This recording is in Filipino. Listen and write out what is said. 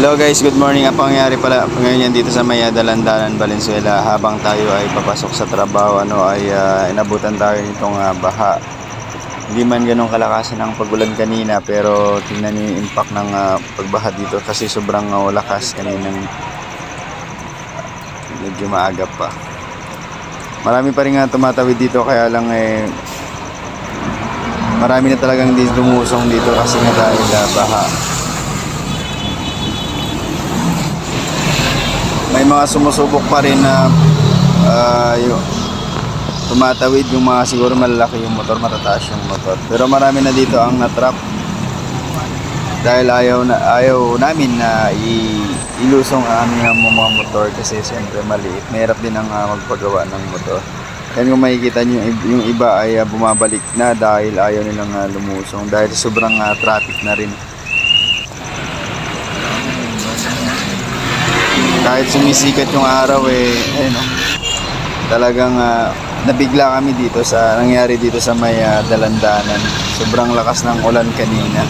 Hello guys, good morning. Ang pangyayari pala ngayon yan dito sa Maya Dalandanan, Valenzuela habang tayo ay papasok sa trabaho ano ay ah, inabutan tayo nitong ah, baha. Hindi man ganun kalakasan ang pagulan kanina pero tingnan niyo yung impact ng ah, pagbaha dito kasi sobrang ah, lakas kaninang medyo maaga pa. Marami pa rin nga tumatawid dito kaya lang eh marami na talagang di lumusong dito kasi nga dahil ah, baha. Mga sumusubok pa rin na ah, yung tumatawid yung mga siguro malalaki yung motor, matataas yung motor. Pero marami na dito ang natrap dahil ayaw na ayaw namin na i ilusong ang mga motor kasi siyempre maliit. Mahirap din ang ah, magpagawa ng motor. Yan kung makikita nyo, yung ib- yung iba ay ah, bumabalik na dahil ayaw nilang ah, lumusong dahil sobrang ah, traffic na rin. Kahit sumisikat yung araw eh, ayun oh, talagang ah, nabigla kami dito sa nangyari dito sa may ah, dalandanan. Sobrang lakas ng ulan kanina.